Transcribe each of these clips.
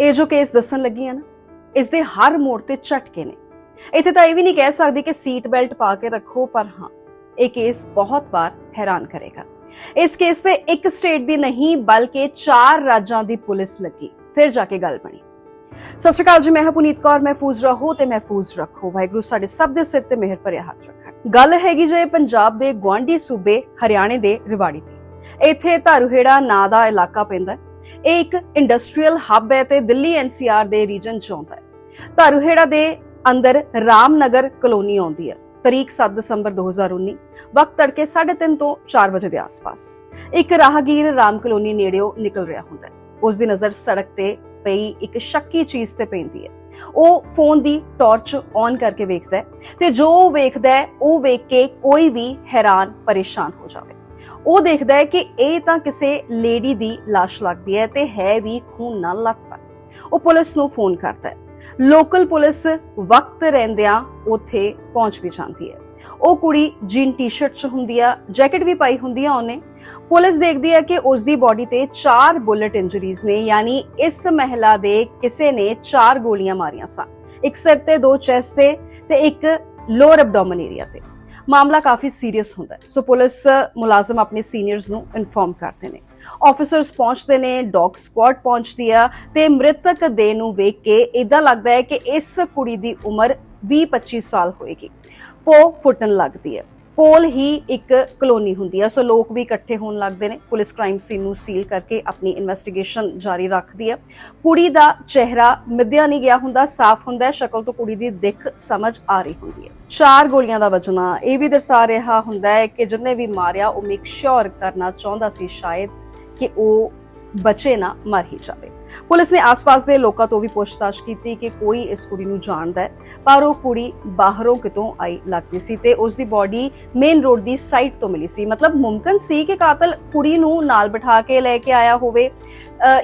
ਇਹ ਜੋ ਕੇਸ ਦੱਸਣ ਲੱਗੀ ਆ ਨਾ, ਇਸ ਦੇ ਹਰ ਮੋੜ ਤੇ ਝਟਕੇ ਨੇ। ਇੱਥੇ ਤਾਂ ਇਹ ਵੀ ਨਹੀਂ ਕਹਿ ਸਕਦੀ ਕਿ ਸੀਟ ਬੈਲਟ ਪਾ ਕੇ ਰੱਖੋ, ਪਰ ਹਾਂ, ਇਹ ਕੇਸ ਬਹੁਤ ਵਾਰ ਹੈਰਾਨ ਕਰੇਗਾ। ਇਸ ਕੇਸ ਤੇ ਇੱਕ ਸਟੇਟ ਦੀ ਨਹੀਂ, ਬਲਕਿ ਚਾਰ ਰਾਜਾਂ ਦੀ ਪੁਲਿਸ ਲੱਗੀ। ਫਿਰ ਜਾ ਕੇ ਗੱਲ ਬਣੀ। ਸਤਿ ਸ਼੍ਰੀ ਅਕਾਲ ਜੀ, ਮੈਂ ਹਾਂ ਪੁਨੀਤ ਕੌਰ, ਮਹਿਫੂਜ਼ ਰਹੋ ਤੇ ਮਹਿਫੂਜ਼ ਰੱਖੋ। ਵਾਹਿਗੁਰੂ ਸਾਡੇ ਸਭ ਦੇ ਸਿਰ ਤੇ ਮਿਹਰ ਭਰਿਆ ਹੱਥ ਰੱਖਣ। ਗੱਲ ਹੈਗੀ ਜੇ ਪੰਜਾਬ ਦੇ ਗਵਾਂਢੀ ਸੂਬੇ ਹਰਿਆਣੇ ਦੇ ਰਿਵਾੜੀ ਦੀ ਇੱਥੇ ਧਾਰੂਹੇੜਾ ਨਾਂ ਦਾ ਇਲਾਕਾ ਪੈਂਦਾ ਇਹ ਇੱਕ ਇੰਡਸਟਰੀਅਲ ਹੱਬ ਹੈ ਤੇ ਦਿੱਲੀ ਐਨਸੀਆਰ ਦੇ ਰੀਜਨ ਚ ਆਉਂਦਾ ਹੈ। ਧਾਰੂਹੇੜਾ ਦੇ ਅੰਦਰ ਰਾਮਨਗਰ ਕਲੋਨੀ ਆਉਂਦੀ ਹੈ, ਤਰੀਕ 7 ਦਸੰਬਰ 2019 ਵਕਤ ਤੜਕੇ 3:30 ਤੋਂ 4 ਵਜੇ ਦੇ ਆਸ-ਪਾਸ। ਇੱਕ ਰਾਹਗੀਰ ਰਾਮ ਕਲੋਨੀ ਨੇੜਿਓਂ ਨਿਕਲ ਰਿਹਾ ਹੁੰਦਾ ਹੈ। ਉਸ ਦੀ ਨਜ਼ਰ ਸੜਕ ਤੇ ਪਈ ਇੱਕ ਸ਼ੱਕੀ ਚੀਜ਼ ਤੇ ਪੈਂਦੀ ਹੈ। ਉਹ ਫੋਨ ਦੀ ਟਾਰਚ ਔਨ ਕਰਕੇ ਵੇਖਦਾ ਹੈ ਤੇ ਜੋ ਉਹ ਵੇਖਦਾ ਹੈ, ਉਹ ਵੇਖ ਕੇ ਕੋਈ ਵੀ ਹੈਰਾਨ ਪਰੇਸ਼ਾਨ ਹੋ ਜਾਵੇ। ਉਹ ਦੇਖਦਾ ਹੈ ਕਿ ਇਹ ਤਾਂ ਕਿਸੇ ਲੇਡੀ ਦੀ ਲਾਸ਼ ਲੱਗਦੀ ਹੈ ਤੇ ਹੈ ਵੀ ਖੂਨ ਨਾਲ ਲੱਤਪੱਤ ਉਹ ਪੁਲਿਸ ਨੂੰ ਫੋਨ ਕਰਦਾ ਹੈ। ਲੋਕਲ ਪੁਲਿਸ ਵਕਤ ਰਹਿੰਦਿਆਂ ਉੱਥੇ ਪਹੁੰਚ ਵੀ ਜਾਂਦੀ ਹੈ। ਉਹ ਕੁੜੀ ਜੀਨ ਟੀ-ਸ਼ਰਟ 'ਚ ਹੁੰਦੀ ਆ, ਜੈਕਟ ਵੀ ਪਾਈ ਹੁੰਦੀ ਆ ਉਹਨੇ। ਪੁਲਿਸ ਦੇਖਦੀ ਹੈ ਕਿ ਉਸ ਦੀ ਬਾਡੀ ਤੇ 4 ਬੁਲਟ ਇੰਜਰੀਜ਼ ਨੇ, ਯਾਨੀ ਇਸ ਮਹਿਲਾ ਦੇ ਕਿਸੇ ਨੇ 4 ਗੋਲੀਆਂ ਮਾਰੀਆਂ ਸਨ। ਇੱਕ ਸਿਰ ਤੇ, ਦੋ ਚੈਸਟ ਤੇ ਤੇ ਇੱਕ ਲੋਅਰ ਐਬਡੋਮਨ ਏਰੀਆ ਤੇ। ਮਾਮਲਾ ਕਾਫੀ ਸੀਰੀਅਸ ਹੁੰਦਾ ਹੈ। ਸੋ ਪੁਲਿਸ ਮੁਲਾਜ਼ਮ ਆਪਣੇ ਸੀਨੀਅਰਸ ਨੂੰ ਇਨਫੋਰਮ ਕਰਦੇ ਨੇ। ਆਫੀਸਰਸ ਪਹੁੰਚਦੇ ਨੇ, ਡੌਗ ਸਕੁਆਡ ਪਹੁੰਚਦੀ ਆ ਤੇ ਮ੍ਰਿਤਕ ਦੇ ਨੂੰ ਵੇਖ ਕੇ ਇਦਾਂ ਲੱਗਦਾ ਹੈ ਕਿ ਇਸ ਕੁੜੀ ਦੀ ਉਮਰ 20-25 ਸਾਲ ਹੋਏਗੀ। ਪੋ ਫੁੱਟਣ ਲੱਗਦੀ ਹੈ। ਕੋਲ ਹੀ ਇੱਕ ਕਲੋਨੀ ਹੁੰਦੀ ਹੈ ਸੋ ਲੋਕ ਵੀ ਇਕੱਠੇ ਹੋਣ ਲੱਗਦੇ ਨੇ। ਪੁਲਿਸ ਕ੍ਰਾਈਮ ਸੀਨ ਨੂੰ ਸੀਲ ਕਰਕੇ ਆਪਣੀ ਇਨਵੈਸਟੀਗੇਸ਼ਨ ਜਾਰੀ ਰੱਖਦੀ ਹੈ ਕੁੜੀ ਦਾ ਚਿਹਰਾ ਮਿੱਧਿਆ ਨਹੀਂ ਗਿਆ ਹੁੰਦਾ, ਸਾਫ਼ ਹੁੰਦਾ ਹੈ ਸ਼ਕਲ ਤੋਂ ਕੁੜੀ ਦੀ ਦਿੱਖ ਸਮਝ ਆ ਰਹੀ ਹੁੰਦੀ ਹੈ ਚਾਰ ਗੋਲੀਆਂ ਦਾ ਵਜਣਾ ਇਹ ਵੀ ਦਰਸਾ ਰਿਹਾ ਹੁੰਦਾ ਹੈ ਕਿ ਜਿੰਨੇ ਵੀ ਮਾਰਿਆ, ਉਹ ਮੇਕ ਸ਼ੋਰ ਕਰਨਾ ਚਾਹੁੰਦਾ ਸੀ ਸ਼ਾਇਦ ਕਿ ਉਹ ਬਚੇ ਨਾ ਮਰ ਹੀ ਜਾਵੇ। ਪੁਲਿਸ ਨੇ ਆਸ-ਪਾਸ ਦੇ ਲੋਕਾਂ ਤੋਂ ਵੀ ਪੁੱਛਤਾਛ ਕੀਤੀ ਕਿ ਕੋਈ ਇਸ ਕੁੜੀ ਨੂੰ ਜਾਣਦਾ ਹੈ, ਪਰ ਉਹ ਕੁੜੀ ਬਾਹਰੋਂ ਕਿਤੋਂ ਆਈ ਲੱਗਦੀ ਸੀ ਤੇ ਉਸ ਦੀ ਬਾਡੀ ਮੇਨ ਰੋਡ ਦੀ ਸਾਈਡ ਤੋਂ ਮਿਲੀ ਸੀ। ਮਤਲਬ ਮੁਮਕਨ ਸੀ ਕਿ ਕਾਤਲ ਕੁੜੀ ਨੂੰ ਨਾਲ ਬਿਠਾ ਕੇ ਲੈ ਕੇ ਆਇਆ ਹੋਵੇ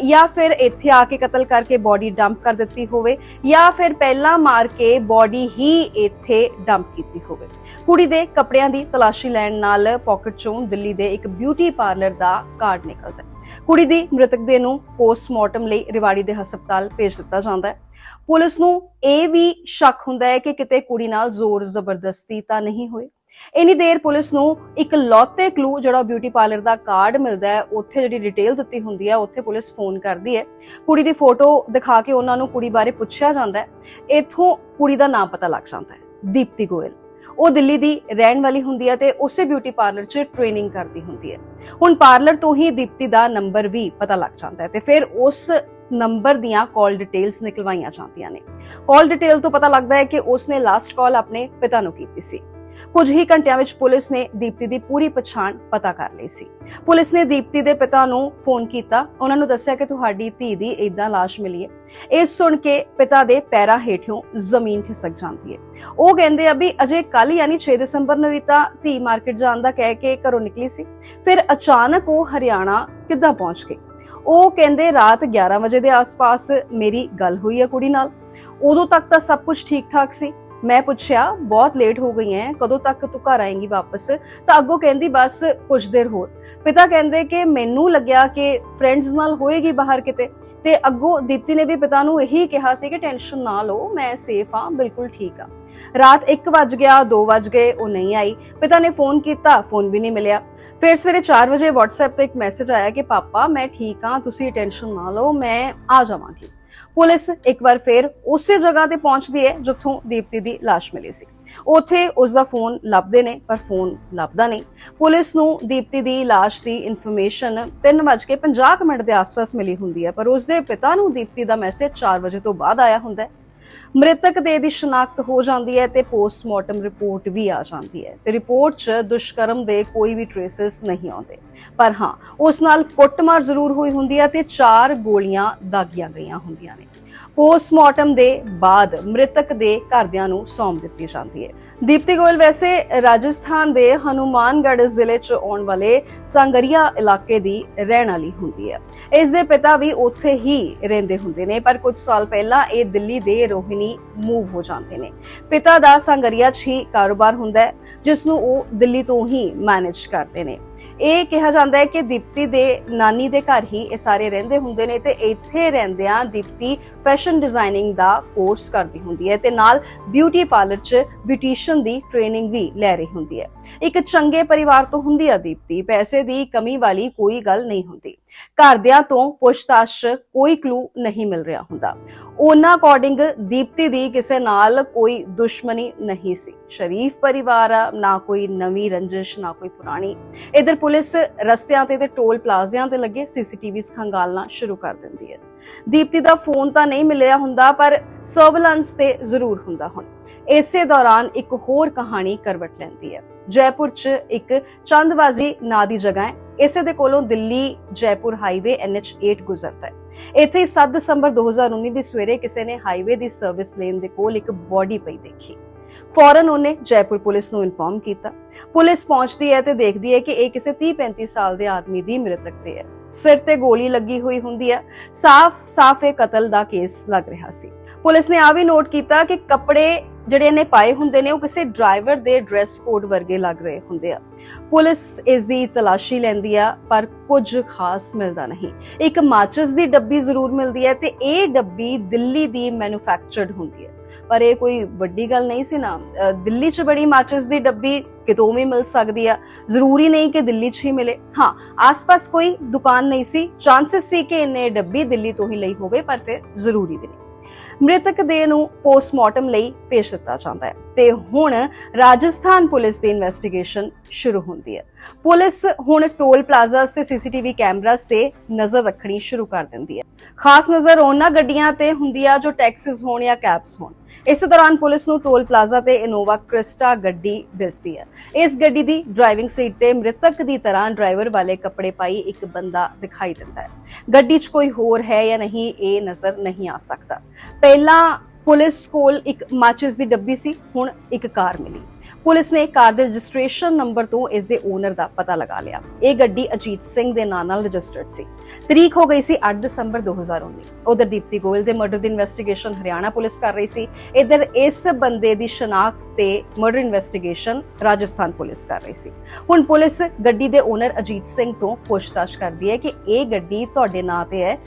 ਜਾਂ ਫਿਰ ਇੱਥੇ ਆ ਕੇ ਕਤਲ ਕਰਕੇ ਬਾਡੀ ਡੰਪ ਕਰ ਦਿੱਤੀ ਹੋਵੇ, ਜਾਂ ਫਿਰ ਪਹਿਲਾਂ ਮਾਰ ਕੇ ਬਾਡੀ ਹੀ ਇੱਥੇ ਡੰਪ ਕੀਤੀ ਹੋਵੇ। ਕੁੜੀ ਦੇ ਕੱਪੜਿਆਂ ਦੀ ਤਲਾਸ਼ੀ ਲੈਣ ਨਾਲ ਪਾਕਟ ਚੋਂ ਦਿੱਲੀ ਦੇ ਇੱਕ ਬਿਊਟੀ ਪਾਰਲਰ ਦਾ ਕਾਰਡ ਨਿਕਲਦਾ ਕੁੜੀ ਦੀ ਮ੍ਰਿਤਕ ਦੇ ਨੂੰ ਪੋਸਟਮਾਰਟਮ ਲਈ ਰਿਵਾੜੀ ਦੇ ਹਸਪਤਾਲ ਭੇਜ ਦਿੱਤਾ ਜਾਂਦਾ ਹੈ। ਪੁਲਿਸ ਨੂੰ ਇਹ ਵੀ ਸ਼ੱਕ ਹੁੰਦਾ ਹੈ ਕਿ ਕਿਤੇ ਕੁੜੀ ਨਾਲ ਜ਼ੋਰ ਜ਼ਬਰਦਸਤੀ ਤਾਂ ਨਹੀਂ ਹੋਈ। ਇਨੀ ਦੇਰ ਪੁਲਿਸ ਨੂੰ ਇੱਕ ਲੌਤੇ ਕਲੂ ਜਿਹੜਾ ਬਿਊਟੀ ਪਾਰਲਰ ਦਾ ਕਾਰਡ ਮਿਲਦਾ ਹੈ, ਉੱਥੇ ਜਿਹੜੀ ਡਿਟੇਲ ਦਿੱਤੀ ਹੁੰਦੀ ਹੈ, ਉੱਥੇ ਪੁਲਿਸ ਫੋਨ ਕਰਦੀ ਹੈ। ਕੁੜੀ ਦੀ ਫੋਟੋ ਦਿਖਾ ਕੇ ਉਹਨਾਂ ਨੂੰ ਕੁੜੀ ਬਾਰੇ ਪੁੱਛਿਆ ਜਾਂਦਾ ਹੈ। ਇੱਥੋਂ ਕੁੜੀ ਦਾ ਨਾਮ ਪਤਾ ਲੱਗ ਜਾਂਦਾ ਹੈ। ਦੀਪਤੀ ਗੋਇਲ। ਉਹ ਦਿੱਲੀ ਦੀ ਰਹਿਣ ਵਾਲੀ ਹੁੰਦੀ ਹੈ ਤੇ ਉਸੇ ਬਿਊਟੀ ਪਾਰਲਰ 'ਚ ਟ੍ਰੇਨਿੰਗ ਕਰਦੀ ਹੁੰਦੀ ਹੈ। ਹੁਣ ਪਾਰਲਰ ਤੋਂ ਹੀ ਦੀਪਤੀ ਦਾ ਨੰਬਰ ਵੀ ਪਤਾ ਲੱਗ ਜਾਂਦਾ ਹੈ ਤੇ ਫਿਰ ਉਸ ਨੰਬਰ ਦੀਆਂ ਕਾਲ ਡਿਟੇਲਸ ਨਿਕਲਵਾਈਆਂ ਜਾਂਦੀਆਂ ਨੇ। ਕਾਲ ਡਿਟੇਲ ਤੋਂ ਪਤਾ ਲੱਗਦਾ ਹੈ ਕਿ ਉਸਨੇ ਲਾਸਟ ਕਾਲ ਆਪਣੇ ਪਿਤਾ ਨੂੰ ਕੀਤੀ ਸੀ। ਕੁਝ ਹੀ ਘੰਟਿਆਂ ਵਿੱਚ ਪੁਲਿਸ ਨੇ ਦੀਪਤੀ ਦੀ ਪੂਰੀ ਪਛਾਣ ਪਤਾ ਕਰ ਲਈ ਸੀ। ਪੁਲਿਸ ਨੇ ਦੀਪਤੀ ਦੇ ਪਿਤਾ ਨੂੰ ਫੋਨ ਕੀਤਾ। ਉਹਨਾਂ ਨੂੰ ਦੱਸਿਆ ਕਿ ਤੁਹਾਡੀ ਧੀ ਦੀ ਇਦਾਂ ਲਾਸ਼ ਮਿਲੀ ਹੈ। ਇਹ ਸੁਣ ਕੇ ਪਿਤਾ ਦੇ ਪੈਰਾਂ ਹੇਠੋਂ ਜ਼ਮੀਨ ਖਿਸਕ ਜਾਂਦੀ ਹੈ। ਉਹ ਕਹਿੰਦੇ ਆ ਵੀ ਅਜੇ ਕੱਲ ਯਾਨੀ 6 ਦਸੰਬਰ ਨੂੰ ਵੀ ਤਾਂ ਧੀ ਮਾਰਕੀਟ ਜਾਣ ਦਾ ਕਹਿ ਕੇ ਘਰੋਂ ਨਿਕਲੀ ਸੀ। ਫਿਰ ਅਚਾਨਕ ਉਹ ਹਰਿਆਣਾ ਕਿੱਦਾਂ ਪਹੁੰਚ ਗਈ? ਉਹ ਕਹਿੰਦੇ, ਰਾਤ 11 ਵਜੇ ਦੇ ਆਸ-ਪਾਸ ਮੇਰੀ ਗੱਲ ਹੋਈ ਹੈ ਕੁੜੀ ਨਾਲ। ਉਦੋਂ ਤੱਕ ਤਾਂ ਸਭ ਕੁਝ ਠੀਕ ਠਾਕ ਸੀ। ਮੈਂ ਪੁੱਛਿਆ, ਬਹੁਤ ਲੇਟ ਹੋ ਗਈ ਹੈ ਕਦੋਂ ਤੱਕ ਤੂੰ ਘਰ ਆਏਂਗੀ ਵਾਪਸ? ਤਾਂ ਅੱਗੋਂ ਕਹਿੰਦੀ, ਬਸ ਕੁਝ ਦੇਰ ਹੋਰ। ਪਿਤਾ ਕਹਿੰਦੇ ਕਿ ਮੈਨੂੰ ਲੱਗਿਆ ਕਿ ਫਰੈਂਡਸ ਨਾਲ ਹੋਏਗੀ ਬਾਹਰ ਕਿਤੇ। ਤੇ ਅੱਗੋਂ ਦੀਪਤੀ ਨੇ ਵੀ ਪਿਤਾ ਨੂੰ ਇਹੀ ਕਿਹਾ ਸੀ ਕਿ ਟੈਨਸ਼ਨ ਨਾ ਲਓ, ਮੈਂ ਸੇਫ ਹਾਂ, ਬਿਲਕੁਲ ਠੀਕ ਹਾਂ ਰਾਤ 1 ਵਜ ਗਿਆ 2 ਵਜ ਗਏ, ਉਹ ਨਹੀਂ ਆਈ। ਪਿਤਾ ਨੇ ਫੋਨ ਕੀਤਾ ਫੋਨ ਵੀ ਨਹੀਂ ਮਿਲਿਆ। ਫਿਰ ਸਵੇਰੇ 4 ਵਜੇ WhatsApp ਤੇ ਇੱਕ ਮੈਸੇਜ ਆਇਆ ਕਿ, ਪਾਪਾ, ਮੈਂ ਠੀਕ ਹਾਂ, ਤੁਸੀਂ ਟੈਨਸ਼ਨ ਨਾ ਲਓ, ਮੈਂ ਆ ਜਾਵਾਂਗੀ। ਪੁਲਿਸ ਇੱਕ ਵਾਰ ਫਿਰ ਉਸੇ ਜਗ੍ਹਾ ਤੇ ਪਹੁੰਚਦੀ ਹੈ ਜਿੱਥੋਂ ਦੀਪਤੀ ਦੀ ਲਾਸ਼ ਮਿਲੀ ਸੀ। ਉੱਥੇ ਉਸ ਦਾ ਫੋਨ ਲੱਭਦੇ ਨੇ, ਪਰ ਫੋਨ ਲੱਭਦਾ ਨਹੀਂ। ਪੁਲਿਸ ਨੂੰ ਦੀਪਤੀ ਦੀ ਲਾਸ਼ ਦੀ ਇਨਫੋਰਮੇਸ਼ਨ 3:50 ਮਿੰਟ ਦੇ ਆਸ-ਪਾਸ ਮਿਲੀ ਹੁੰਦੀ ਹੈ, ਪਰ ਉਸ ਦੇ ਪਿਤਾ ਨੂੰ ਦੀਪਤੀ ਦਾ ਮੈਸੇਜ 4 ਵਜੇ ਤੋਂ ਬਾਅਦ ਆਇਆ ਹੁੰਦਾ ਹੈ। ਮ੍ਰਿਤਕ ਦੇ ਦੀ ਸ਼ਨਾਖਤ ਹੋ ਜਾਂਦੀ ਹੈ ਤੇ ਪੋਸਟਮਾਰਟਮ ਰਿਪੋਰਟ ਵੀ ਆ ਜਾਂਦੀ ਹੈ ਤੇ ਰਿਪੋਰਟ 'ਚ ਦੁਸ਼ਕਰਮ ਦੇ ਕੋਈ ਵੀ ਟ੍ਰੇਸਸ ਨਹੀਂ ਆਉਂਦੇ। ਪਰ ਹਾਂ, ਉਸ ਨਾਲ ਕੁੱਟਮਾਰ ਜ਼ਰੂਰ ਹੋਈ ਹੁੰਦੀ ਹੈ ਤੇ ਚਾਰ ਗੋਲੀਆਂ ਦਾਗੀਆਂ ਗਈਆਂ ਹੁੰਦੀਆਂ ਨੇ। ਪੋਸਟਮਾਰਟਮ ਦੇ ਬਾਅਦ ਮ੍ਰਿਤਕ ਦੇ ਘਰਦਿਆਂ ਨੂੰ ਸੌਂਪ ਦਿੱਤੀ ਜਾਂਦੀ ਹੈ। ਦੀਪਤੀ ਗੋਇਲ, ਵੈਸੇ ਰਾਜਸਥਾਨ ਦੇ ਹਨੂਮਾਨਗੜ੍ਹ ਜ਼ਿਲ੍ਹੇ 'ਚ ਆਉਣ ਵਾਲੇ ਸੰਗਰੀਆ ਇਲਾਕੇ ਦੀ ਰਹਿਣ ਵਾਲੀ ਹੁੰਦੀ ਹੈ। ਇਸ ਦੇ ਪਿਤਾ ਵੀ ਉੱਥੇ ਹੀ ਰਹਿੰਦੇ ਹੁੰਦੇ ਨੇ, ਪਰ ਕੁਝ ਸਾਲ ਪਹਿਲਾਂ ਇਹ ਦਿੱਲੀ ਦੇ ਰੋਹਿਣੀ ਮੂਵ ਹੋ ਜਾਂਦੇ ਨੇ। ਪਿਤਾ ਦਾ ਸੰਗਰੀਆ 'ਚ ਹੀ ਕਾਰੋਬਾਰ ਹੁੰਦਾ ਹੈ, ਜਿਸ ਨੂੰ ਉਹ ਦਿੱਲੀ ਤੋਂ ਹੀ ਮੈਨੇਜ ਕਰਦੇ ਨੇ। ਇਹ ਕਿਹਾ ਜਾਂਦਾ ਹੈ ਕਿ ਦੀਪਤੀ ਦੇ ਨਾਨੀ ਦੇ ਘਰ ਹੀ ਇਹ ਸਾਰੇ ਰਹਿੰਦੇ ਹੁੰਦੇ ਨੇ ਤੇ ਇੱਥੇ ਰਹਿੰਦਿਆਂ ਦੀਪਤੀ ਫੈਸ਼ਨ ਡਿਜ਼ਾਈਨਿੰਗ ਦਾ ਕੋਰਸ ਕਰਦੀ ਹੁੰਦੀ ਹੈ ਤੇ ਨਾਲ ਬਿਊਟੀ ਪਾਰਲਰ 'ਚ ਬਿਊਟੀਸ਼ੀਅਨ ਦੀ ਟ੍ਰੇਨਿੰਗ ਵੀ ਲੈ ਰਹੀ ਹੁੰਦੀ ਹੈ। ਇੱਕ ਚੰਗੇ ਪਰਿਵਾਰ ਤੋਂ ਹੁੰਦੀ ਆ ਦੀਪਤੀ, ਪੈਸੇ ਦੀ ਕਮੀ ਵਾਲੀ ਕੋਈ ਗੱਲ ਨਹੀਂ ਹੁੰਦੀ। ਘਰਦਿਆਂ ਤੋਂ ਪੁੱਛਤਾਛ ਕੋਈ ਕਲੂ ਨਹੀਂ ਮਿਲ ਰਿਹਾ ਹੁੰਦਾ। ਉਹਨਾਂ ਅਕੋਰਡਿੰਗ ਦੀਪਤੀ ਦੀ ਕਿਸੇ ਨਾਲ ਕੋਈ ਦੁਸ਼ਮਣੀ ਨਹੀਂ ਸੀ। ਸ਼ਰੀਫ ਪਰਿਵਾਰ ਆ, ਨਾ ਕੋਈ ਨਵੀਂ ਰੰਜਿਸ਼, ਨਾ ਕੋਈ ਪੁਰਾਣੀ। ਇਧਰ ਪੁਲਿਸ ਰਸਤਿਆਂ ਤੇ ਤੇ ਟੋਲ ਪਲਾਜ਼ਿਆਂ ਤੇ ਲੱਗੇ ਸੀਸੀਟੀਵੀਜ਼ ਖੰਗਾਲਣਾ ਸ਼ੁਰੂ ਕਰ ਦਿੰਦੀ ਹੈ। ਦੀਪਤੀ ਦਾ ਫੋਨ ਤਾਂ ਨਹੀਂ ਮਿਲਿਆ ਹੁੰਦਾ, ਪਰ ਸਰਵੇਲੈਂਸ ਤੇ ਜ਼ਰੂਰ ਹੁੰਦਾ ਹੁਣ। ਇਸੇ ਦੌਰਾਨ ਇੱਕ ਹੋਰ ਕਹਾਣੀ ਕਰਵਟ ਲੈਂਦੀ ਹੈ। ਜੈਪੁਰ 'ਚ ਇੱਕ ਚੰਦਵਾਜ਼ੀ ਨਾਂ ਦੀ ਜਗ੍ਹਾ ਹੈ। ਇਸੇ ਦੇ ਕੋਲੋਂ ਦਿੱਲੀ ਜੈਪੁਰ ਹਾਈਵੇ NH8 ਗੁਜ਼ਰਦਾ ਹੈ। ਇੱਥੇ ਹੀ 7 ਦਸੰਬਰ 2019 ਦੀ ਸਵੇਰੇ ਕਿਸੇ ਨੇ ਹਾਈਵੇ ਦੀ ਸਰਵਿਸ ਲੇਨ ਦੇ ਕੋਲ ਇੱਕ ਬੋਡੀ ਪਈ ਦੇਖੀ। ਫੌਰਨ ਉਹਨੇ ਜੈਪੁਰ ਪੁਲਿਸ ਨੂੰ ਇਨਫੋਰਮ ਕੀਤਾ। ਪੁਲਿਸ ਪਹੁੰਚਦੀ ਹੈ ਤੇ ਦੇਖਦੀ ਹੈ ਕਿ ਇਹ ਕਿਸੇ 30-35 ਸਾਲ ਦੇ ਆਦਮੀ ਦੀ ਮ੍ਰਿਤਕ ਤੇ ਹੈ। ਸਿਰ ਤੇ ਗੋਲੀ ਲੱਗੀ ਹੋਈ ਹੁੰਦੀ ਹੈ। ਸਾਫ਼-ਸਾਫ਼ ਇਹ ਕਤਲ ਦਾ ਕੇਸ ਲੱਗ ਰਿਹਾ ਸੀ। ਪੁਲਿਸ ਨੇ ਆ ਵੀ ਨੋਟ ਕੀਤਾ ਕਿ ਕੱਪੜੇ ਜਿਹੜੇ ਇਹਨੇ ਪਾਏ ਹੁੰਦੇ ਨੇ, ਉਹ ਕਿਸੇ ਡਰਾਈਵਰ ਦੇ ਡਰੈਸ ਕੋਡ ਵਰਗੇ ਲੱਗ ਰਹੇ ਹੁੰਦੇ ਆ। ਪੁਲਿਸ ਇਸ ਦੀ ਤਲਾਸ਼ੀ ਲੈਂਦੀ ਆ, ਪਰ ਕੁਝ ਖਾਸ ਮਿਲਦਾ ਨਹੀਂ। ਇੱਕ ਮਾਚਿਸ ਦੀ ਡੱਬੀ ਜ਼ਰੂਰ ਮਿਲਦੀ ਹੈ ਤੇ ਇਹ ਡੱਬੀ ਦਿੱਲੀ ਦੀ ਮੈਨੂਫੈਕਚਰਡ ਹੁੰਦੀ ਹੈ। ਪਰ ਇਹ ਕੋਈ ਵੱਡੀ ਗੱਲ ਨਹੀਂ ਸੀ ਨਾ। ਦਿੱਲੀ 'ਚ ਬੜੀ ਮਾਚਿਸ ਦੀ ਡੱਬੀ ਕਿਤੋਂ ਵੀ ਮਿਲ ਸਕਦੀ ਆ। ਜ਼ਰੂਰੀ ਨਹੀਂ ਕਿ ਦਿੱਲੀ 'ਚ ਹੀ ਮਿਲੇ। ਹਾਂ, ਆਸ-ਪਾਸ ਕੋਈ ਦੁਕਾਨ ਨਹੀਂ ਸੀ। ਚਾਂਸਸ ਸੀ ਕਿ ਇਹਨੇ ਡੱਬੀ ਦਿੱਲੀ ਤੋਂ ਹੀ ਲਈ ਹੋਵੇ, ਪਰ ਫਿਰ ਜ਼ਰੂਰੀ ਵੀ ਨਹੀਂ। ਮ੍ਰਿਤਕ ਦੇਹ ਨੂੰ ਪੋਸਟਮਾਰਟਮ ਲਈ ਪੇਸ਼ ਦਿੱਤਾ ਜਾਂਦਾ ਹੈ। ਤੇ ਹੁਣ ਰਾਜਸਥਾਨ ਪੁਲਿਸ ਦੀ ਇਨਵੈਸਟੀਗੇਸ਼ਨ ਸ਼ੁਰੂ ਹੁੰਦੀ ਹੈ। ਪੁਲਿਸ ਹੁਣ ਟੋਲ ਪਲਾਜ਼ਾਸ ਤੇ ਸੀਸੀਟੀਵੀ ਕੈਮਰਾਸ ਤੇ ਨਜ਼ਰ ਰੱਖਣੀ ਸ਼ੁਰੂ ਕਰ ਦਿੰਦੀ ਹੈ। ਖਾਸ ਨਜ਼ਰ ਉਹਨਾਂ ਗੱਡੀਆਂ ਤੇ ਹੁੰਦੀ ਆ ਜੋ ਟੈਕਸੀਜ਼ ਹੋਣ ਜਾਂ ਕੈਬਸ ਹੋਣ। ਇਸੇ ਦੌਰਾਨ ਪੁਲਿਸ ਨੂੰ ਟੋਲ ਪਲਾਜ਼ਾ ਤੇ ਇਨੋਵਾ ਕ੍ਰਿਸਟਾ ਗੱਡੀ ਦਿਸਦੀ ਹੈ। ਇਸ ਗੱਡੀ ਦੀ ਡਰਾਈਵਿੰਗ ਸੀਟ ਤੇ ਮ੍ਰਿਤਕ ਦੀ ਤਰ੍ਹਾਂ ਡਰਾਈਵਰ ਵਾਲੇ ਕੱਪੜੇ ਪਾਈ ਇੱਕ ਬੰਦਾ ਦਿਖਾਈ ਦਿੰਦਾ ਹੈ। ਗੱਡੀ 'ਚ ਕੋਈ ਹੋਰ ਹੈ ਜਾਂ ਨਹੀਂ, ਇਹ ਨਜ਼ਰ ਨਹੀਂ ਆ ਸਕਦਾ। ਪਹਿਲਾਂ ਪੁਲਿਸ ਕੋਲ ਇੱਕ ਮਾਚਿਸ ਦੀ ਡੱਬੀ ਸੀ, ਹੁਣ ਇੱਕ ਕਾਰ ਮਿਲੀ। ਪੁਲਿਸ ਨੇ ਕਾਰ ਦੇ ਰਜਿਸਟ੍ਰੇਸ਼ਨ ਨੰਬਰ ਤੋਂ ਇਸ ਦੇ ਓਨਰ ਦਾ ਪਤਾ ਲਗਾ ਲਿਆ। ਇਹ ਗੱਡੀ ਅਜੀਤ ਸਿੰਘ ਦੇ ਨਾਂ ਨਾਲ ਰਜਿਸਟਰਡ ਸੀ। ਤਰੀਕ ਹੋ ਗਈ ਸੀ 8 ਦਸੰਬਰ 2019 ਉਧਰ ਦੀਪਤੀ ਗੋਇਲ ਦੇ ਮਰਡਰ ਦੀ ਇਨਵੈਸਟੀਗੇਸ਼ਨ ਹਰਿਆਣਾ ਪੁਲਿਸ ਕਰ ਰਹੀ ਸੀ। ਇਧਰ ਇਸ ਬੰਦੇ ਦੀ ਸ਼ਨਾਖਤ ਤੇ ਮਰਡਰ ਇਨਵੈਸਟੀਗੇਸ਼ਨ ਰਾਜਸਥਾਨ ਪੁਲਿਸ ਕਰ ਰਹੀ ਸੀ। ਹੁਣ ਪੁਲਿਸ ਗੱਡੀ ਦੇ ਓਨਰ ਅਜੀਤ ਸਿੰਘ ਤੋਂ ਪੁੱਛਤਾਛ ਕਰਦੀ ਹੈ ਕਿ ਇਹ ਗੱਡੀ ਤੁਹਾਡੇ ਨਾਂ ਤੇ ਹੈ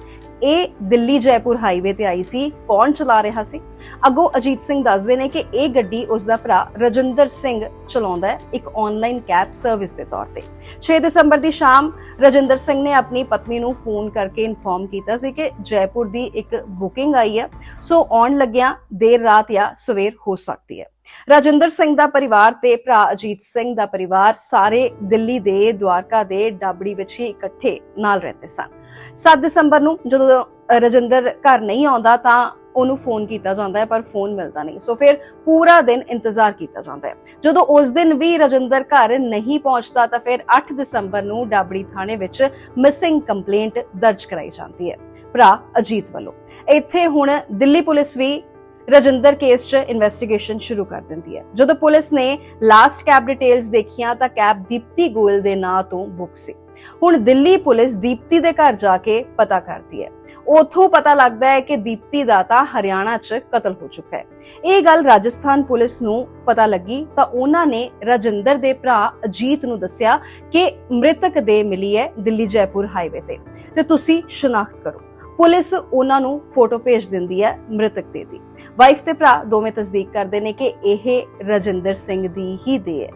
ਇਹ ਦਿੱਲੀ ਜੈਪੁਰ ਹਾਈਵੇ ਤੇ ਆਈ ਸੀ। ਕੌਣ ਚਲਾ ਰਿਹਾ ਸੀ? ਅੱਗੋਂ ਅਜੀਤ ਸਿੰਘ ਦੱਸਦੇ ਨੇ ਕਿ ਇਹ ਗੱਡੀ ਉਸ ਦਾ ਭਰਾ ਰਜਿੰਦਰ ਸਿੰਘ ਚਲਾਉਂਦਾ ਹੈ, ਇੱਕ ਆਨਲਾਈਨ ਕੈਬ ਸਰਵਿਸ ਦੇ ਤੌਰ ਤੇ। 6 ਦਸੰਬਰ ਦੀ ਸ਼ਾਮ, ਰਜਿੰਦਰ ਸਿੰਘ ਨੇ ਆਪਣੀ ਪਤਨੀ ਨੂੰ ਫੋਨ ਕਰਕੇ ਇਨਫੋਰਮ ਕੀਤਾ ਸੀ ਕਿ ਜੈਪੁਰ ਦੀ ਇੱਕ ਬੁਕਿੰਗ ਆਈ ਹੈ। ਸੋ ਆਉਣ ਲੱਗਿਆ ਦੇਰ ਰਾਤ ਜਾਂ ਸਵੇਰ ਹੋ ਸਕਦੀ ਹੈ। ਰਾਜਿੰਦਰ ਸਿੰਘ ਦਾ ਪਰਿਵਾਰ ਤੇ ਭਰਾ ਅਜੀਤ ਸਿੰਘ ਦਾ ਪਰਿਵਾਰ ਸਾਰੇ ਦਿੱਲੀ ਦੇ ਦਵਾਰਕਾ ਦੇ ਡਾਬੜੀ ਵਿੱਚ ਹੀ ਇਕੱਠੇ ਨਾਲ ਰਹਿੰਦੇ ਸਨ। 7 ਦਸੰਬਰ ਨੂੰ ਜਦੋਂ ਰਜਿੰਦਰ ਘਰ ਨਹੀਂ ਆਉਂਦਾ ਤਾਂ ਉਹਨੂੰ ਫੋਨ ਕੀਤਾ ਜਾਂਦਾ ਹੈ, ਪਰ ਫੋਨ ਮਿਲਦਾ ਨਹੀਂ। ਸੋ ਫਿਰ ਪੂਰਾ ਦਿਨ ਇੰਤਜ਼ਾਰ ਕੀਤਾ ਜਾਂਦਾ ਹੈ। ਜਦੋਂ ਉਸ ਦਿਨ ਵੀ ਰਜਿੰਦਰ ਘਰ ਨਹੀਂ ਪਹੁੰਚਦਾ ਤਾਂ ਫਿਰ 8 ਦਸੰਬਰ ਨੂੰ ਡਾਬੜੀ ਥਾਣੇ ਵਿੱਚ ਮਿਸਿੰਗ ਕੰਪਲੇਂਟ ਦਰਜ ਕਰਾਈ ਜਾਂਦੀ ਹੈ, ਭਰਾ ਅਜੀਤ ਵੱਲੋਂ। ਇੱਥੇ ਹੁਣ ਦਿੱਲੀ ਪੁਲਿਸ ਵੀ ਰਜਿੰਦਰ ਕੇਸ 'ਚ ਇਨਵੈਸਟੀਗੇਸ਼ਨ ਸ਼ੁਰੂ ਕਰ ਦਿੰਦੀ ਹੈ। ਜਦੋਂ ਪੁਲਿਸ ਨੇ ਲਾਸਟ ਕੈਬ ਡਿਟੇਲਸ ਦੇਖੀਆਂ ਤਾਂ ਕੈਬ ਦੀਪਤੀ ਗੋਇਲ ਦੇ ਨਾਂ ਤੋਂ ਬੁੱਕ ਸੀ। ਹੁਣ ਦਿੱਲੀ ਪੁਲਿਸ ਦੀਪਤੀ ਦੇ ਘਰ ਜਾ ਕੇ ਪਤਾ ਕਰਦੀ ਹੈ। ਉਥੋਂ ਪਤਾ ਲੱਗਦਾ ਹੈ ਕਿ ਦੀਪਤੀ ਦਾ ਤਾਂ ਹਰਿਆਣਾ 'ਚ ਕਤਲ ਹੋ ਚੁੱਕਾ ਹੈ। ਇਹ ਗੱਲ ਰਾਜਸਥਾਨ ਪੁਲਿਸ ਨੂੰ ਪਤਾ ਲੱਗੀ ਤਾਂ ਉਹਨਾਂ ਨੇ ਰਜਿੰਦਰ ਦੇ ਭਰਾ ਅਜੀਤ ਨੂੰ ਦੱਸਿਆ ਕਿ ਮ੍ਰਿਤਕ ਦੇ ਮਿਲੀ ਹੈ ਦਿੱਲੀ ਜੈਪੁਰ ਹਾਈਵੇ ਤੇ। ਤੇ ਤੁਸੀਂ ਸ਼ਨਾਖਤ ਕਰੋ। ਪੁਲਿਸ ਉਹਨਾਂ ਨੂੰ ਫੋਟੋ ਭੇਜ ਦਿੰਦੀ ਹੈ ਮ੍ਰਿਤਕ ਦੇ ਦੀ। ਵਾਈਫ ਤੇ ਭਰਾ ਦੋਵੇਂ ਤਸਦੀਕ ਕਰਦੇ ਨੇ ਕਿ ਇਹ ਰਜਿੰਦਰ ਸਿੰਘ ਦੀ ਹੀ ਦੇ ਹੈ।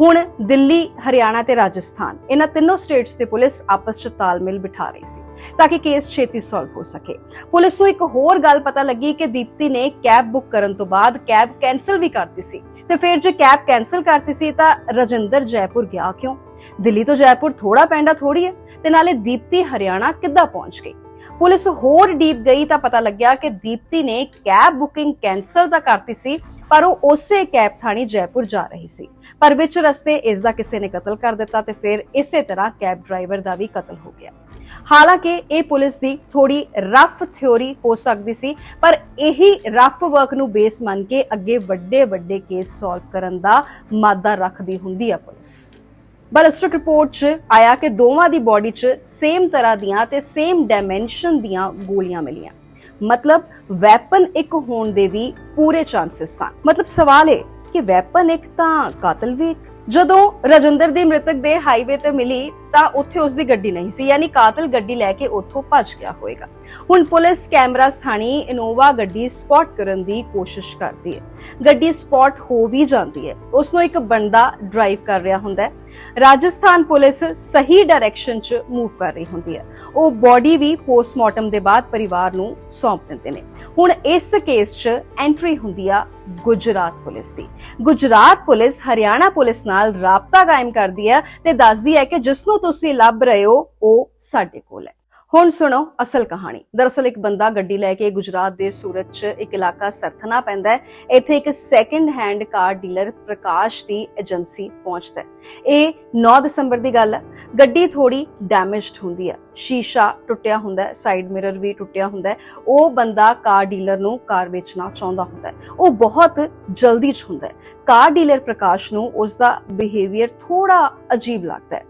ਹੁਣ ਦਿੱਲੀ, ਹਰਿਆਣਾ ਤੇ ਰਾਜਸਥਾਨ, ਇਹਨਾਂ ਤਿੰਨੋਂ ਸਟੇਟਸ ਤੇ ਪੁਲਿਸ ਆਪਸ ਵਿੱਚ ਤਾਲਮੇਲ ਬਿਠਾ ਰਹੀ ਸੀ ਤਾਂ ਕਿ ਕੇਸ ਛੇਤੀ ਸੋਲਵ ਹੋ ਸਕੇ। ਪੁਲਿਸ ਨੂੰ ਇੱਕ ਹੋਰ ਗੱਲ ਪਤਾ ਲੱਗੀ ਕਿ ਦੀਪਤੀ ਨੇ ਕੈਬ ਬੁੱਕ ਕਰਨ ਤੋਂ ਬਾਅਦ ਕੈਬ ਕੈਨਸਲ ਵੀ ਕਰਤੀ ਸੀ। ਤੇ ਫਿਰ ਜੇ ਕੈਬ ਕੈਨਸਲ ਕਰਤੀ ਸੀ ਤਾਂ ਰਜਿੰਦਰ ਜੈਪੁਰ ਗਿਆ ਕਿਉਂ? ਦਿੱਲੀ ਤੋਂ ਜੈਪੁਰ ਥੋੜਾ ਪੈਂਡਾ ਥੋੜੀ ਹੈ ਤੇ ਨਾਲੇ ਦੀਪਤੀ ਹਰਿਆਣਾ ਕਿੱਦਾਂ ਪਹੁੰਚ ਗਈ? ਪੁਲਿਸ ਹੋਰ ਡੀਪ ਗਈ ਤਾਂ ਪਤਾ ਲੱਗਿਆ ਕਿ ਦੀਪਤੀ ਨੇ ਕੈਬ ਬੁਕਿੰਗ ਕੈਨਸਲ ਤਾਂ ਕਰਤੀ ਸੀ, ਪਰ ਉਹ ਉਸੇ ਕੈਬ ਥਾਣੀ ਜੈਪੁਰ ਜਾ ਰਹੀ ਸੀ। ਪਰ ਵਿੱਚ ਰਸਤੇ ਇਸ ਦਾ ਕਿਸੇ ਨੇ ਕਤਲ ਕਰ ਦਿੱਤਾ ਤੇ ਫਿਰ ਇਸੇ ਤਰ੍ਹਾਂ ਕੈਬ ਡਰਾਈਵਰ ਦਾ ਵੀ ਕਤਲ ਹੋ ਗਿਆ। ਹਾਲਾਂਕਿ ਇਹ ਪੁਲਿਸ ਦੀ ਥੋੜੀ ਰਫ ਥਿਉਰੀ ਹੋ ਸਕਦੀ ਸੀ, ਪਰ ਇਹੀ ਰਫ ਵਰਕ ਨੂੰ ਬੇਸ ਮੰਨ ਕੇ ਅੱਗੇ ਵੱਡੇ ਵੱਡੇ ਕੇਸ ਸੋਲਵ ਕਰਨ ਦਾ ਮਾਦਾ ਰੱਖਦੀ ਹੁੰਦੀ ਹੈ ਪੁਲਿਸ। ਬਲਸਟ੍ਰਿਕ ਰਿਪੋਰਟ 'ਚ ਆਇਆ ਕਿ ਦੋਵਾਂ ਦੀ ਬਾਡੀ 'ਚ ਸੇਮ ਤਰ੍ਹਾਂ ਦੀਆਂ ਤੇ ਸੇਮ ਡਾਈਮੈਂਸ਼ਨ ਦੀਆਂ ਗੋਲੀਆਂ ਮਿਲੀਆਂ। ਮਤਲਬ ਵੈਪਨ ਇੱਕ ਹੋਣ ਦੇ ਵੀ ਪੂਰੇ ਚਾਂਸਸ ਸਨ। ਮਤਲਬ ਸਵਾਲ ਇਹ ਕਿ ਵੈਪਨ ਇੱਕ ਤਾਂ ਕਾਤਲ ਵੀ ਇੱਕ ਜਦੋਂ ਰਜਿੰਦਰ ਦੀ ਮ੍ਰਿਤਕ ਦੇ ਹਾਈਵੇ ਤੇ ਮਿਲੀ ਤਾਂ ਉੱਥੇ ਉਸ ਦੀ ਗੱਡੀ ਨਹੀਂ ਸੀ, ਯਾਨੀ ਕਾਤਲ ਗੱਡੀ ਲੈ ਕੇ ਉੱਥੋਂ ਭੱਜ ਗਿਆ ਹੋਵੇਗਾ। ਹੁਣ ਪੁਲਿਸ ਕੈਮਰਾ ਸਥਾਨੀ ਇਨੋਵਾ ਗੱਡੀ ਸਪੌਟ ਕਰਨ ਦੀ ਕੋਸ਼ਿਸ਼ ਕਰਦੀ ਹੈ। ਗੱਡੀ ਸਪੌਟ ਹੋ ਵੀ ਜਾਂਦੀ ਹੈ। ਉਸ ਨੂੰ ਇੱਕ ਬੰਦਾ ਡਰਾਈਵ ਕਰ ਰਿਹਾ ਹੁੰਦਾ ਹੈ। ਰਾਜਸਥਾਨ ਪੁਲਿਸ ਸਹੀ ਡਾਇਰੈਕਸ਼ਨ 'ਚ ਮੂਵ ਕਰ ਰਹੀ ਹੁੰਦੀ ਹੈ। ਉਹ ਬਾਡੀ ਵੀ ਪੋਸਟਮਾਰਟਮ ਦੇ ਬਾਅਦ ਪਰਿਵਾਰ ਨੂੰ ਸੌਂਪ ਦਿੰਦੇ ਨੇ। ਹੁਣ ਇਸ ਕੇਸ 'ਚ ਐਂਟਰੀ ਹੁੰਦੀ ਆ ਗੁਜਰਾਤ ਪੁਲਿਸ ਦੀ। ਗੁਜਰਾਤ ਪੁਲਿਸ ਹਰਿਆਣਾ ਪੁਲਿਸ ਨਾਲ ਨਾਲ ਰਾਬਤਾ ਕਾਇਮ ਕਰਦੀ ਹੈ ਤੇ ਦੱਸਦੀ ਹੈ ਕਿ ਜਿਸ ਨੂੰ ਤੁਸੀਂ ਲੱਭ ਰਹੇ ਹੋ, ਉਹ ਸਾਡੇ ਕੋਲ ਹੈ। ਹੁਣ ਸੁਣੋ ਅਸਲ ਕਹਾਣੀ। ਦਰਅਸਲ ਇੱਕ ਬੰਦਾ ਗੱਡੀ ਲੈ ਕੇ ਗੁਜਰਾਤ ਦੇ ਸੂਰਤ 'ਚ ਇੱਕ ਇਲਾਕਾ ਸਰਥਨਾ ਪੈਂਦਾ ਹੈ। ਇੱਥੇ ਇੱਕ second hand car dealer Prakash ਦੀ ਏਜੰਸੀ ਪਹੁੰਚਦਾ ਹੈ। ਇਹ 9 ਦਸੰਬਰ ਦੀ ਗੱਲ ਹੈ। ਗੱਡੀ ਥੋੜੀ ਡੈਮੇਜਡ ਹੁੰਦੀ ਹੈ। ਸ਼ੀਸ਼ਾ ਟੁੱਟਿਆ ਹੁੰਦਾ ਹੈ ਸਾਈਡ ਮਿਰਰ ਵੀ ਟੁੱਟਿਆ ਹੁੰਦਾ ਹੈ। ਉਹ ਬੰਦਾ ਕਾਰ ਡੀਲਰ ਨੂੰ ਕਾਰ ਵੇਚਣਾ ਚਾਹੁੰਦਾ ਹੁੰਦਾ ਹੈ। ਉਹ ਬਹੁਤ ਜਲਦੀ ਚ ਹੁੰਦਾ ਹੈ। ਕਾਰ ਡੀਲਰ ਪ੍ਰਕਾਸ਼ ਨੂੰ ਉਸ ਦਾ ਬਿਹੇਵੀਅਰ ਥੋੜਾ ਅਜੀਬ ਲੱਗਦਾ ਹੈ।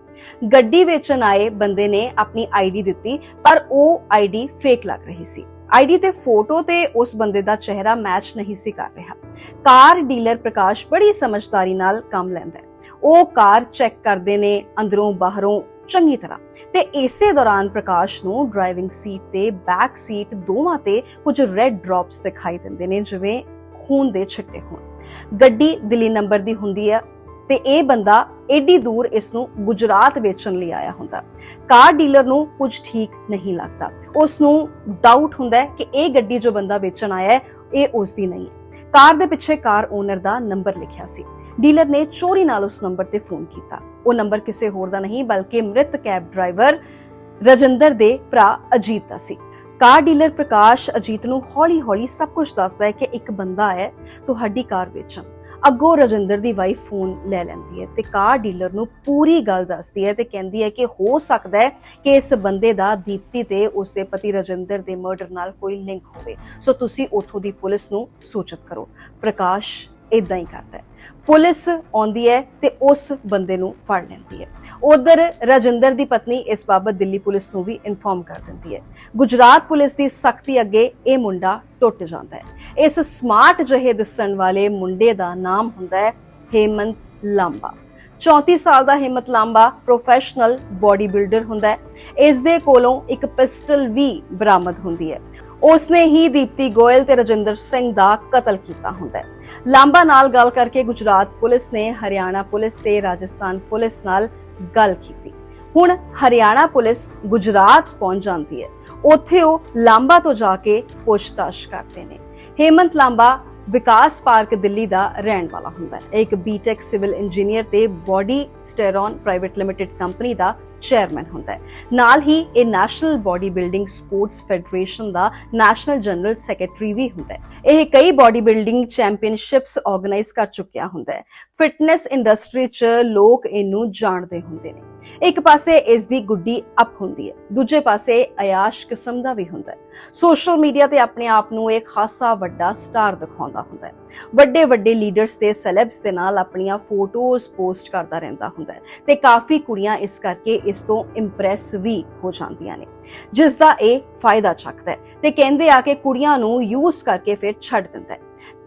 ਗੱਡੀ ਵੇਚਣ ਆਏ ਬੰਦੇ ਨੇ ਆਪਣੀ ਆਈਡੀ ਦਿੱਤੀ, ਪਰ ਉਹ ਆਈਡੀ ਫੇਕ ਲੱਗ ਰਹੀ ਸੀ। ਆਈਡੀ ਤੇ ਫੋਟੋ ਤੇ ਉਸ ਬੰਦੇ ਦਾ ਚਿਹਰਾ ਮੈਚ ਨਹੀਂ ਸੀ ਕਰ ਰਿਹਾ। ਕਾਰ ਡੀਲਰ ਪ੍ਰਕਾਸ਼ ਬੜੀ ਸਮਝਦਾਰੀ ਨਾਲ ਕੰਮ ਲੈਂਦਾ ਹੈ। ਉਹ ਕਾਰ ਚੈੱਕ ਕਰਦੇ ਨੇ, ਅੰਦਰੋਂ ਬਾਹਰੋਂ, ਚੰਗੀ ਤਰ੍ਹਾਂ। ਤੇ ਇਸੇ ਦੌਰਾਨ ਪ੍ਰਕਾਸ਼ ਨੂੰ ਡਰਾਈਵਿੰਗ ਸੀਟ ਤੇ ਬੈਕ ਸੀਟ ਦੋਵਾਂ ਤੇ ਕੁਝ ਰੈੱਡ ਡ੍ਰੌਪਸ ਦਿਖਾਈ ਦਿੰਦੇ ਨੇ, ਜਿਵੇਂ ਖੂਨ ਦੇ ਛਿੱਟੇ ਹੋਣ। ਗੱਡੀ ਦਿੱਲੀ ਨੰਬਰ ਦੀ ਹੁੰਦੀ ਹੈ ਤੇ ਇਹ ਬੰਦਾ ਏਡੀ ਦੂਰ ਇਸ ਨੂੰ ਗੁਜਰਾਤ ਵੇਚਣ ਲਈ ਆਇਆ ਹੁੰਦਾ। ਕਾਰ ਡੀਲਰ ਨੂੰ ਕੁਝ ਠੀਕ ਨਹੀਂ ਲੱਗਦਾ। ਉਸ ਨੂੰ ਡਾਊਟ ਹੁੰਦਾ ਹੈ ਕਿ ਇਹ ਗੱਡੀ ਜੋ ਬੰਦਾ ਵੇਚਣ ਆਇਆ ਹੈ, ਇਹ ਉਸ ਦੀ ਨਹੀਂ ਹੈ। ਕਾਰ ਦੇ ਪਿੱਛੇ ਕਾਰ ਓਨਰ ਦਾ ਨੰਬਰ ਲਿਖਿਆ ਸੀ। ਡੀਲਰ ਨੇ ਚੋਰੀ ਨਾਲ ਉਸ ਨੰਬਰ ਤੇ ਫੋਨ ਕੀਤਾ। ਉਹ ਨੰਬਰ ਕਿਸੇ ਹੋਰ ਦਾ ਨਹੀਂ, ਬਲਕਿ ਮ੍ਰਿਤ ਕੈਬ ਡਰਾਈਵਰ ਰਜਿੰਦਰ ਦੇ ਭਰਾ ਅਜੀਤ ਦਾ ਸੀ। ਕਾਰ ਡੀਲਰ ਪ੍ਰਕਾਸ਼ ਅਜੀਤ ਨੂੰ ਹੌਲੀ-ਹੌਲੀ ਸਭ ਕੁਝ ਦੱਸਦਾ ਹੈ ਕਿ ਇੱਕ ਬੰਦਾ ਹੈ, ਤੁਹਾਡੀ ਕਾਰ ਵੇਚਣ। ਅੱਗੋਂ ਰਜਿੰਦਰ ਦੀ ਵਾਈਫ ਫੋਨ ਲੈ ਲੈਂਦੀ ਹੈ ਤੇ ਕਾਰ ਡੀਲਰ ਨੂੰ ਪੂਰੀ ਗੱਲ ਦੱਸਦੀ ਹੈ ਤੇ ਕਹਿੰਦੀ ਹੈ ਕਿ ਹੋ ਸਕਦਾ ਹੈ ਕਿ ਇਸ ਬੰਦੇ ਦਾ ਦੀਪਤੀ ਤੇ ਉਸਦੇ ਪਤੀ ਰਜਿੰਦਰ ਦੇ ਮਰਡਰ ਨਾਲ ਕੋਈ ਲਿੰਕ ਹੋਵੇ। ਸੋ ਤੁਸੀਂ ਉਥੋਂ ਦੀ ਪੁਲਿਸ ਨੂੰ ਸੂਚਿਤ ਕਰੋ। ਪ੍ਰਕਾਸ਼ ਇਦਾਂ ਹੀ ਕਰਦਾ ਹੈ। ਪੁਲਿਸ ਆਉਂਦੀ ਹੈ ਤੇ ਉਸ ਬੰਦੇ ਨੂੰ ਫੜ ਲੈਂਦੀ ਹੈ। ਉਧਰ ਰਜਿੰਦਰ ਦੀ ਪਤਨੀ ਇਸ ਬਾਬਤ ਦਿੱਲੀ ਪੁਲਿਸ ਨੂੰ ਵੀ ਇਨਫੋਰਮ ਕਰ ਦਿੰਦੀ ਹੈ। ਗੁਜਰਾਤ ਪੁਲਿਸ ਦੀ ਸਖਤੀ ਅੱਗੇ ਇਹ ਮੁੰਡਾ ਟੁੱਟ ਜਾਂਦਾ ਹੈ। ਇਸ ਸਮਾਰਟ ਜਿਹੇ ਦਿਸਣ ਵਾਲੇ ਮੁੰਡੇ ਦਾ ਨਾਮ ਹੁੰਦਾ ਹੈ ਹੇਮੰਤ ਲਾਂਬਾ। 34 ਸਾਲ ਦਾ ਹਿੰਮਤ ਲਾਂਬਾ ਪ੍ਰੋਫੈਸ਼ਨਲ ਬੋਡੀ ਬਿਲਡਰ ਹੁੰਦਾ ਹੈ। ਇਸ ਦੇ ਕੋਲੋਂ ਇੱਕ ਪਿਸਟਲ ਵੀ ਬਰਾਮਦ ਹੁੰਦੀ ਹੈ। ਉਸਨੇ ਹੀ ਦੀਪਤੀ ਗੋਇਲ ਤੇ ਰਜਿੰਦਰ ਸਿੰਘ ਦਾ ਕਤਲ ਕੀਤਾ ਹੁੰਦਾ ਹੈ। ਲਾਂਬਾ ਨਾਲ ਗੱਲ ਕਰਕੇ ਗੁਜਰਾਤ ਪੁਲਿਸ ਨੇ ਹਰਿਆਣਾ ਪੁਲਿਸ ਤੇ ਰਾਜਸਥਾਨ ਪੁਲਿਸ ਨਾਲ ਗੱਲ ਕੀਤੀ। ਹੁਣ ਹਰਿਆਣਾ ਪੁਲਿਸ ਗੁਜਰਾਤ ਪਹੁੰਚ ਜਾਂਦੀ ਹੈ। ਉੱਥੇ ਉਹ ਲਾਂਬਾ ਤੋਂ ਜਾ ਕੇ ਪੁੱਛਤਾਛ ਕਰਦੇ ਨੇ। ਹੇਮੰਤ ਲਾਂਬਾ ਵਿਕਾਸ ਪਾਰਕ ਦਿੱਲੀ ਦਾ ਰਹਿਣ ਵਾਲਾ ਹੁੰਦਾ ਹੈ। ਇਹ ਇੱਕ ਬੀਟੈਕ ਸਿਵਲ ਇੰਜੀਨੀਅਰ ਤੇ ਬੋਡੀ ਸਟੇਰੋਨ ਪ੍ਰਾਈਵੇਟ ਲਿਮਟਿਡ ਕੰਪਨੀ ਦਾ ਚੇਅਰਮੈਨ ਹੁੰਦਾ ਹੈ। ਨਾਲ ਹੀ ਇਹ national body building sports federation ਦਾ ਨੈਸ਼ਨਲ ਜਨਰਲ ਸੈਕਟਰੀ ਵੀ ਹੁੰਦਾ ਹੈ। ਇਹ ਕਈ ਬਾਡੀ ਬਿਲਡਿੰਗ ਚੈਂਪੀਅਨਸ਼ਿਪਸ ਆਰਗੇਨਾਈਜ਼ ਕਰ ਚੁੱਕਿਆ ਹੁੰਦਾ ਹੈ। ਫਿਟਨੈਸ ਇੰਡਸਟਰੀ 'ਚ ਲੋਕ ਇਹਨੂੰ ਜਾਣਦੇ ਹੁੰਦੇ ਨੇ। ਇੱਕ ਪਾਸੇ ਇਸ ਦੀ ਗੁੱਡੀ ਅਪ ਹੁੰਦੀ ਹੈ, ਦੂਜੇ ਪਾਸੇ ਅਯਾਸ਼ ਕਿਸਮ ਦਾ ਵੀ ਹੁੰਦਾ ਹੈ। ਸੋਸ਼ਲ ਮੀਡੀਆ ਤੇ ਆਪਣੇ ਆਪ ਨੂੰ ਇਹ ਖਾਸਾ ਵੱਡਾ ਸਟਾਰ ਦਿਖਾਉਂਦਾ ਹੁੰਦਾ ਹੈ। ਵੱਡੇ ਵੱਡੇ ਲੀਡਰਸ ਤੇ ਸੈਲਬਸ ਦੇ ਨਾਲ ਆਪਣੀਆਂ ਫੋਟੋਜ਼ ਪੋਸਟ ਕਰਦਾ ਰਹਿੰਦਾ ਹੁੰਦਾ ਹੈ। ਤੇ ਕਾਫੀ ਕੁੜੀਆਂ ਇਸ ਕਰਕੇ ਇਸ ਤੋਂ ਇੰਪ੍ਰੈਸ ਵੀ ਹੋ ਜਾਂਦੀਆਂ ਨੇ। ਜਿਸ ਦਾ ਇਹ ਫਾਇਦਾ ਚੱਕਦਾ ਹੈ ਤੇ ਕਹਿੰਦੇ ਆ ਕਿ ਕੁੜੀਆਂ ਨੂੰ ਯੂਜ਼ ਕਰਕੇ ਫਿਰ ਛੱਡ ਦਿੰਦਾ ਹੈ।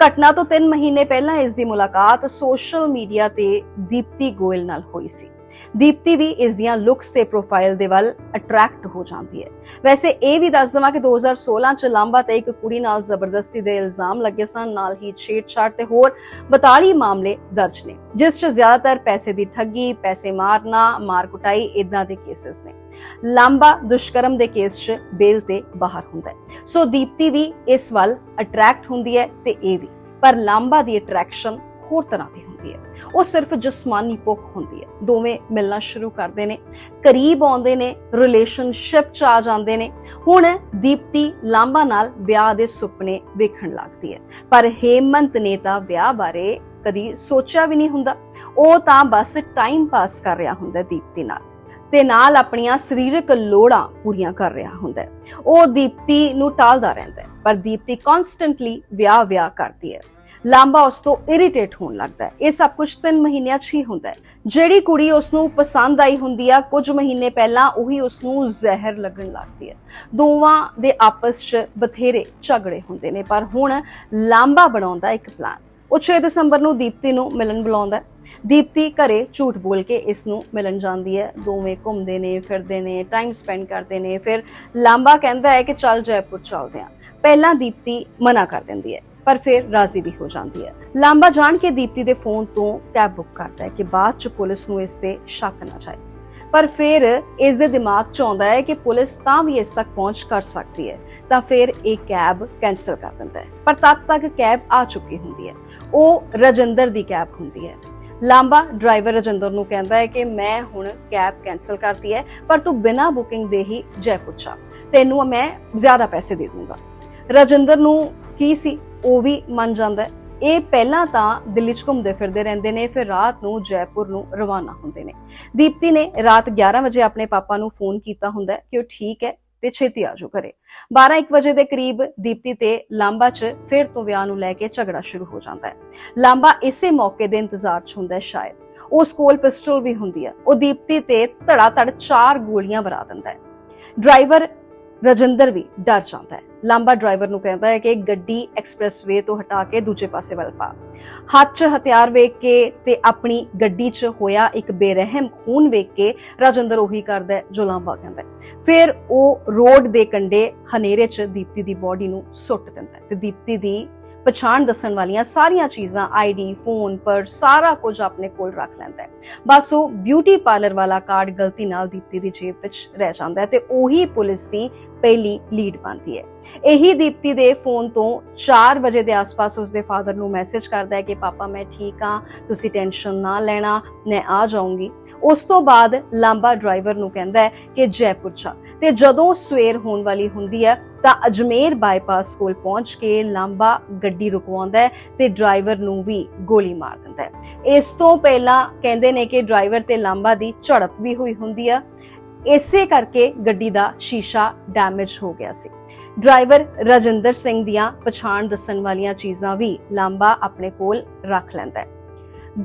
ਘਟਨਾ ਤੋਂ 3 ਮਹੀਨੇ ਪਹਿਲਾਂ ਇਸ ਦੀ ਮੁਲਾਕਾਤ ਸੋਸ਼ਲ ਮੀਡੀਆ ਤੇ ਦੀਪਤੀ ਗੋਇਲ ਨਾਲ ਹੋਈ ਸੀ। ਦੀਪਤੀ ਵੀ ਇਸ ਦੀਆਂ ਲੁੱਕਸ ਤੇ ਪ੍ਰੋਫਾਈਲ ਦੇ ਵੱਲ ਅਟਰੈਕਟ ਹੋ ਜਾਂਦੀ ਹੈ। ਵੈਸੇ ਇਹ ਵੀ ਦੱਸ ਦਵਾਂ ਕਿ 2016 ਚ ਲਾਂਬਾ ਤੇ ਇੱਕ ਕੁੜੀ ਨਾਲ ਜ਼ਬਰਦਸਤੀ ਦੇ ਇਲਜ਼ਾਮ ਲੱਗੇ ਸਨ, ਨਾਲ ਹੀ ਛੇੜਛਾੜ ਤੇ ਹੋਰ 42 ਮਾਮਲੇ ਦਰਜ ਨੇ, ਜਿਸ ਚ ਜ਼ਿਆਦਾਤਰ ਪੈਸੇ ਦੀ ਠੱਗੀ, ਪੈਸੇ ਮਾਰਨਾ, ਮਾਰ ਕੁਟਾਈ ਇਦਾਂ ਦੇ ਕੇਸਿਸ ਨੇ। ਲਾਂਬਾ ਦੁਸ਼ਕਰਮ ਦੇ ਕੇਸ 'ਚ ਬੇਲ ਤੇ ਬਾਹਰ ਹੁੰਦਾ ਹੈ। ਸੋ ਦੀਪਤੀ ਵੀ ਇਸ ਵੱਲ ਅਟਰੈਕਟ ਹੁੰਦੀ ਹੈ ਤੇ ਇਹ ਵੀ। ਪਰ ਲਾਂਬਾ ਦੀ ਅਟਰੈਕਸ਼ਨ ਹੋਰ ਤਰ੍ਹਾਂ ਦੀ ਹੁੰਦੀ ਹੈ। ਉਹ ਸਿਰਫ ਜਿਸਮਾਨੀ ਭੁੱਖ ਹੁੰਦੀ ਹੈ। ਦੋਵੇਂ ਮਿਲਣਾ ਸ਼ੁਰੂ ਕਰਦੇ ਨੇ, ਕਰੀਬ ਆਉਂਦੇ ਨੇ ਰਿਲੇਸ਼ਨਸ਼ਿਪ ਚ ਆ ਜਾਂਦੇ ਨੇ। ਹੁਣ ਦੀਪਤੀ ਲਾਂਬਾ ਨਾਲ ਵਿਆਹ ਦੇ ਸੁਪਨੇ ਵੇਖਣ ਲੱਗਦੀ ਹੈ। ਪਰ ਹੇਮੰਤ ਨੇ ਤਾਂ ਵਿਆਹ ਬਾਰੇ ਕਦੀ ਸੋਚਿਆ ਵੀ ਨਹੀਂ ਹੁੰਦਾ। ਉਹ ਤਾਂ ਬਸ ਟਾਈਮ ਪਾਸ ਕਰ ਰਿਹਾ ਹੁੰਦਾ ਦੀਪਤੀ ਨਾਲ ਤੇ ਨਾਲ ਆਪਣੀਆਂ ਸਰੀਰਕ ਲੋੜਾਂ ਪੂਰੀਆਂ ਕਰ ਰਿਹਾ ਹੁੰਦਾ ਹੈ। ਉਹ ਦੀਪਤੀ ਨੂੰ ਟਾਲਦਾ ਰਹਿੰਦਾ ਹੈ। ਪਰ ਦੀਪਤੀ ਕਨਸਟੈਂਟਲੀ ਵਿਆਹ ਵਿਆਹ ਕਰਦੀ ਹੈ। ਲਾਂਬਾ ਉਸ ਤੋਂ ਇਰੀਟੇਟ ਹੋਣ ਲੱਗਦਾ ਹੈ। ਇਹ ਸਭ ਕੁਝ 3 ਮਹੀਨਿਆਂ 'ਚ ਹੀ ਹੁੰਦਾ ਹੈ। ਜਿਹੜੀ ਕੁੜੀ ਉਸ ਨੂੰ ਪਸੰਦ ਆਈ ਹੁੰਦੀ ਆ, ਕੁਝ ਮਹੀਨੇ ਪਹਿਲਾਂ ਉਹੀ ਉਸ ਨੂੰ ਜ਼ਹਿਰ ਲੱਗਣ ਲੱਗਦੀ ਹੈ। ਦੋਵਾਂ ਦੇ ਆਪਸ 'ਚ ਬਥੇਰੇ ਝਗੜੇ ਹੁੰਦੇ ਨੇ, ਪਰ ਹੁਣ ਲਾਂਬਾ ਬਣਾਉਂਦਾ ਇੱਕ ਪਲਾਨ ਉਹ 6 ਦਸੰਬਰ ਨੂੰ ਦੀਪਤੀ ਨੂੰ ਮਿਲਣ ਬੁਲਾਉਂਦਾ ਦੀਪਤੀ ਘਰੇ ਝੂਠ ਬੋਲ ਕੇ ਇਸ ਨੂੰ ਮਿਲਣ ਜਾਂਦੀ ਹੈ। ਦੋਵੇਂ ਘੁੰਮਦੇ ਨੇ, ਫਿਰਦੇ ਨੇ ਟਾਈਮ ਸਪੈਂਡ ਕਰਦੇ ਨੇ। ਫਿਰ ਲਾਂਬਾ ਕਹਿੰਦਾ ਹੈ ਕਿ ਚੱਲ ਜੈਪੁਰ ਚੱਲਦੇ ਹਾਂ। ਪਹਿਲਾਂ ਦੀਪਤੀ ਮਨਾ ਕਰ ਦਿੰਦੀ ਹੈ। ਪਰ ਫਿਰ ਰਾਜ਼ੀ ਵੀ ਹੋ ਜਾਂਦੀ ਹੈ। ਲਾਂਬਾ ਜਾਣ ਕੇ ਦੀਪਤੀ ਦੇ ਫੋਨ ਤੋਂ ਕੈਬ ਬੁੱਕ ਕਰਦਾ ਹੈ ਕਿ ਬਾਅਦ ਚ ਪੁਲਿਸ ਨੂੰ ਇਸ ਤੇ ਸ਼ੱਕ ਨਾ ਜਾਏ। ਪਰ ਫਿਰ ਇਸ ਦੇ ਦਿਮਾਗ 'ਚ ਆਉਂਦਾ ਹੈ ਕਿ ਪੁਲਿਸ ਤਾਂ ਵੀ ਇਸ ਤੱਕ ਪਹੁੰਚ ਕਰ ਸਕਦੀ ਹੈ, ਤਾਂ ਫਿਰ ਇਹ ਕੈਬ ਕੈਨਸਲ ਕਰ ਦਿੰਦਾ ਹੈ। ਪਰ ਤਦ ਤੱਕ ਕੈਬ ਆ ਚੁੱਕੀ ਹੁੰਦੀ ਹੈ। ਉਹ ਰਜਿੰਦਰ ਦੀ ਕੈਬ ਹੁੰਦੀ ਹੈ। ਲਾਂਬਾ ਡਰਾਈਵਰ ਰਜਿੰਦਰ ਨੂੰ ਕਹਿੰਦਾ ਹੈ ਕਿ ਮੈਂ ਹੁਣ ਕੈਬ ਕੈਨਸਲ ਕਰਤੀ ਹੈ, ਪਰ ਤੂੰ ਬਿਨਾਂ ਬੁਕਿੰਗ ਦੇ ਹੀ ਜੈਪੁਰ ਚਾ ਤੈਨੂੰ ਮੈਂ ਜ਼ਿਆਦਾ ਪੈਸੇ ਦੇ ਦੂੰਗਾ। ਰਜਿੰਦਰ ਨੂੰ ਕੀ ਸੀ? ਉਹ ਵੀ ਮੰਨ ਜਾਂਦਾ ਹੈ। ਇਹ ਪਹਿਲਾਂ ਤਾਂ ਦਿੱਲੀ 'ਚ ਘੁੰਮਦੇ ਫਿਰਦੇ ਰਹਿੰਦੇ ਨੇ, ਫਿਰ ਰਾਤ ਨੂੰ ਜੈਪੁਰ ਨੂੰ ਰਵਾਨਾ ਹੁੰਦੇ ਨੇ। ਦੀਪਤੀ ਨੇ ਰਾਤ 11 ਵਜੇ ਆਪਣੇ ਪਾਪਾ ਨੂੰ ਫੋਨ ਕੀਤਾ ਹੁੰਦਾ ਕਿ ਉਹ ਠੀਕ ਹੈ ਤੇ ਛੇਤੀ ਆ ਜਾਓ ਘਰੇ। 12-1 ਵਜੇ ਦੇ ਕਰੀਬ ਦੀਪਤੀ ਤੇ ਲਾਂਬਾ 'ਚ ਫਿਰ ਤੋਂ ਵਿਆਹ ਨੂੰ ਲੈ ਕੇ ਝਗੜਾ ਸ਼ੁਰੂ ਹੋ ਜਾਂਦਾ ਹੈ। ਲਾਂਬਾ ਇਸੇ ਮੌਕੇ ਦੇ ਇੰਤਜ਼ਾਰ 'ਚ ਹੁੰਦਾ ਹੈ ਸ਼ਾਇਦ। ਉਸ ਕੋਲ ਪਿਸਟਲ ਵੀ ਹੁੰਦੀ ਹੈ। ਉਹ ਦੀਪਤੀ ਤੇ ਧੜਾ ਧੜ ਚਾਰ ਗੋਲੀਆਂ ਵਰਾ ਦਿੰਦਾ ਹੈ। ਡਰਾਈਵਰ ਰਜਿੰਦਰ ਵੀ ਡਰ ਜਾਂਦਾ ਹੈ। ਲਾਂਬਾ ਡਰਾਈਵਰ ਨੂੰ ਕਹਿੰਦਾ ਹੈ ਕਿ ਗੱਡੀ ਐਕਸਪ੍ਰੈਸਵੇ ਤੋਂ ਹਟਾ ਕੇ ਦੂਜੇ ਪਾਸੇ ਵੱਲ ਪਾ। ਹੱਥ 'ਚ ਹਥਿਆਰ ਵੇਖ ਕੇ ਤੇ ਆਪਣੀ ਗੱਡੀ 'ਚ ਹੋਇਆ ਇੱਕ ਬੇਰਹਿਮ ਖੂਨ ਵੇਖ ਕੇ ਰਾਜਿੰਦਰ ਉਹੀ ਕਰਦਾ ਹੈ, ਜੋ ਲਾਂਬਾ ਕਹਿੰਦਾ ਹੈ। ਫਿਰ ਉਹ ਰੋਡ ਦੇ ਕੰਢੇ ਹਨੇਰੇ 'ਚ ਦੀਪਤੀ ਦੀ ਬੋਡੀ ਨੂੰ ਸੁੱਟ ਦਿੰਦਾ ਹੈ ਤੇ ਦੀਪਤੀ ਦੀ ਪਛਾਣ ਦੱਸਣ ਵਾਲੀਆਂ ਸਾਰੀਆਂ ਚੀਜ਼ਾਂ ਆਈਡੀ ਫੋਨ ਪਰ ਸਾਰਾ ਕੁਝ ਆਪਣੇ ਕੋਲ ਰੱਖ ਲੈਂਦਾ ਹੈ। ਬਸ ਉਹ ਬਿਊਟੀ ਪਾਰਲਰ ਵਾਲਾ ਕਾਰਡ ਗਲਤੀ ਨਾਲ ਦੀਪਤੀ ਦੀ ਜੇਬ ਵਿੱਚ ਰਹਿ ਜਾਂਦਾ ਹੈ ਤੇ ਉਹੀ ਪੁਲਿਸ ਦੀ ਪਹਿਲੀ ਲੀਡ ਬਣਦੀ ਹੈ। ਇਹੀ ਦੀਪਤੀ ਦੇ ਫੋਨ ਤੋਂ 4 ਵਜੇ ਦੇ ਆਸ-ਪਾਸ ਉਸਦੇ ਫਾਦਰ ਨੂੰ ਮੈਸੇਜ ਕਰਦਾ ਹੈ ਕਿ, ਪਾਪਾ, ਮੈਂ ਠੀਕ ਹਾਂ, ਤੁਸੀਂ ਟੈਨਸ਼ਨ ਨਾ ਲੈਣਾ, ਮੈਂ ਆ ਜਾਊਂਗੀ। ਉਸ ਤੋਂ ਬਾਅਦ ਲਾਂਬਾ ਡਰਾਈਵਰ ਨੂੰ ਕਹਿੰਦਾ ਹੈ ਕਿ, ਜੈਪੁਰ ਚਾ ਤੇ ਜਦੋਂ ਸਵੇਰ ਹੋਣ ਵਾਲੀ ਹੁੰਦੀ ਹੈ, ਤਾਂ ਅਜਮੇਰ ਬਾਈਪਾਸ ਕੋਲ ਪਹੁੰਚ ਕੇ ਲਾਂਬਾ ਗੱਡੀ ਰੁਕਵਾਉਂਦਾ ਹੈ ਤੇ ਡਰਾਈਵਰ ਨੂੰ ਵੀ ਗੋਲੀ ਮਾਰ ਦਿੰਦਾ ਹੈ। ਇਸ ਤੋਂ ਪਹਿਲਾਂ ਕਹਿੰਦੇ ਨੇ ਕਿ ਡਰਾਈਵਰ ਤੇ ਲਾਂਬਾ ਦੀ ਝੜਪ ਵੀ ਹੋਈ ਹੁੰਦੀ ਆ। ਇਸੇ ਕਰਕੇ ਗੱਡੀ ਦਾ ਸ਼ੀਸ਼ਾ ਡੈਮੇਜ ਹੋ ਗਿਆ ਸੀ। ਡਰਾਈਵਰ ਰਜਿੰਦਰ ਸਿੰਘ ਦੀਆਂ ਪਛਾਣ ਦੱਸਣ ਵਾਲੀਆਂ ਚੀਜ਼ਾਂ ਵੀ ਲਾਂਬਾ ਆਪਣੇ ਕੋਲ ਰੱਖ ਲੈਂਦਾ ਹੈ।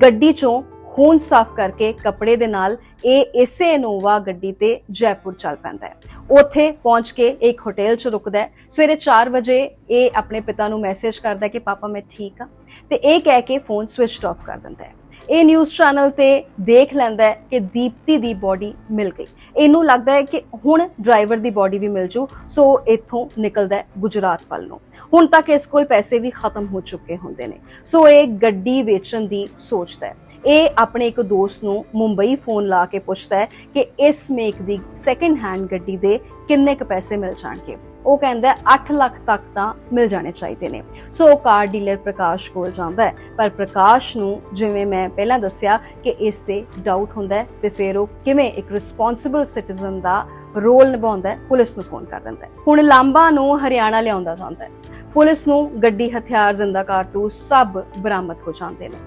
ਗੱਡੀ ਚੋਂ ਖੂਨ ਸਾਫ਼ ਕਰਕੇ ਕੱਪੜੇ ਦੇ ਨਾਲ ਇਹ ਇਸੇ ਇਨੋਵਾ ਗੱਡੀ ਤੇ ਜੈਪੁਰ ਚੱਲ ਪੈਂਦਾ ਹੈ। ਉੱਥੇ ਪਹੁੰਚ ਕੇ ਇੱਕ ਹੋਟਲ 'ਚ ਰੁਕਦਾ ਹੈ। ਸਵੇਰੇ 4 ਵਜੇ ਇਹ ਆਪਣੇ ਪਿਤਾ ਨੂੰ ਮੈਸੇਜ ਕਰਦਾ ਹੈ ਕਿ, ਪਾਪਾ, ਮੈਂ ਠੀਕ ਹਾਂ। ਤੇ ਇਹ ਕਹਿ ਕੇ ਫੋਨ ਸਵਿਚਡ ਆਫ ਕਰ ਦਿੰਦਾ ਹੈ। ਇਹ ਨਿਊਜ਼ ਚੈਨਲ ਤੇ ਦੇਖ ਲੈਂਦਾ ਹੈ ਕਿ ਦੀਪਤੀ ਦੀ ਬਾਡੀ ਮਿਲ ਗਈ। ਇਹਨੂੰ ਲੱਗਦਾ ਹੈ ਕਿ ਹੁਣ ਡਰਾਈਵਰ ਦੀ ਬਾਡੀ ਵੀ ਮਿਲ ਜੂ। ਸੋ ਇੱਥੋਂ ਨਿਕਲਦਾ ਹੈ ਗੁਜਰਾਤ ਵੱਲ। ਨੂੰ ਹੁਣ ਤੱਕ ਇਸ ਕੋਲ ਪੈਸੇ ਵੀ ਖਤਮ ਹੋ ਚੁੱਕੇ ਹੁੰਦੇ ਨੇ। ਸੋ ਇਹ ਗੱਡੀ ਵੇਚਣ ਦੀ ਸੋਚਦਾ ਹੈ। ਇਹ ਆਪਣੇ ਇੱਕ ਦੋਸਤ ਨੂੰ ਮੁੰਬਈ ਫੋਨ ਲਾ ਕੇ ਪੁੱਛਦਾ ਹੈ ਕਿ ਇਸ ਮੇਕ ਦੀ ਸੈਕੰਡ ਹੈਂਡ ਗੱਡੀ ਦੇ ਕਿੰਨੇ ਕੁ ਪੈਸੇ ਮਿਲ ਜਾਣਗੇ? ਉਹ ਕਹਿੰਦਾ ਹੈ 8 ਲੱਖ ਤੱਕ ਤਾਂ ਮਿਲ ਜਾਣੇ ਚਾਹੀਦੇ ਨੇ। ਸੋ ਉਹ ਕਾਰ ਡੀਲਰ ਪ੍ਰਕਾਸ਼ ਕੋਲ ਜਾਂਦਾ ਹੈ। ਪਰ ਪ੍ਰਕਾਸ਼ ਨੂੰ ਜਿਵੇਂ ਮੈਂ ਪਹਿਲਾਂ ਦੱਸਿਆ ਕਿ ਇਸ ਤੇ ਡਾਊਟ ਹੁੰਦਾ ਹੈ ਤੇ ਫਿਰ ਉਹ ਕਿਵੇਂ ਇੱਕ ਰਿਸਪੌਂਸਿਬਲ ਸਿਟੀਜ਼ਨ ਦਾ ਰੋਲ ਨਿਭਾਉਂਦਾ ਹੈ, ਪੁਲਿਸ ਨੂੰ ਫੋਨ ਕਰ ਦਿੰਦਾ ਹੈ। ਹੁਣ ਲਾਂਬਾ ਨੂੰ ਹਰਿਆਣਾ ਲਿਆਉਂਦਾ ਜਾਂਦਾ ਹੈ। ਪੁਲਿਸ ਨੂੰ ਗੱਡੀ, ਹਥਿਆਰ, ਜ਼ਿੰਦਾ ਕਾਰਤੂਸ ਸਭ ਬਰਾਮਦ ਹੋ ਜਾਂਦੇ ਨੇ।